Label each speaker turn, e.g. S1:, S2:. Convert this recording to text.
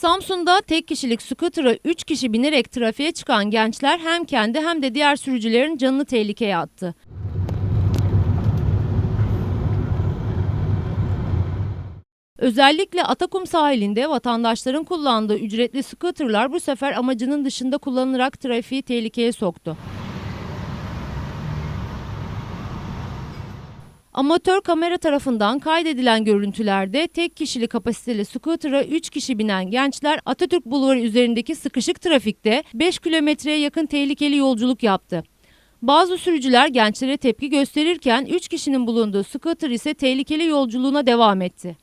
S1: Samsun'da tek kişilik scooter'a 3 kişi binerek trafiğe çıkan gençler hem kendi hem de diğer sürücülerin canını tehlikeye attı. Özellikle Atakum sahilinde vatandaşların kullandığı ücretli scooterlar bu sefer amacının dışında kullanılarak trafiği tehlikeye soktu. Amatör kamera tarafından kaydedilen görüntülerde tek kişili kapasiteli scooter'a 3 kişi binen gençler Atatürk Bulvarı üzerindeki sıkışık trafikte 5 kilometreye yakın tehlikeli yolculuk yaptı. Bazı sürücüler gençlere tepki gösterirken 3 kişinin bulunduğu scooter ise tehlikeli yolculuğuna devam etti.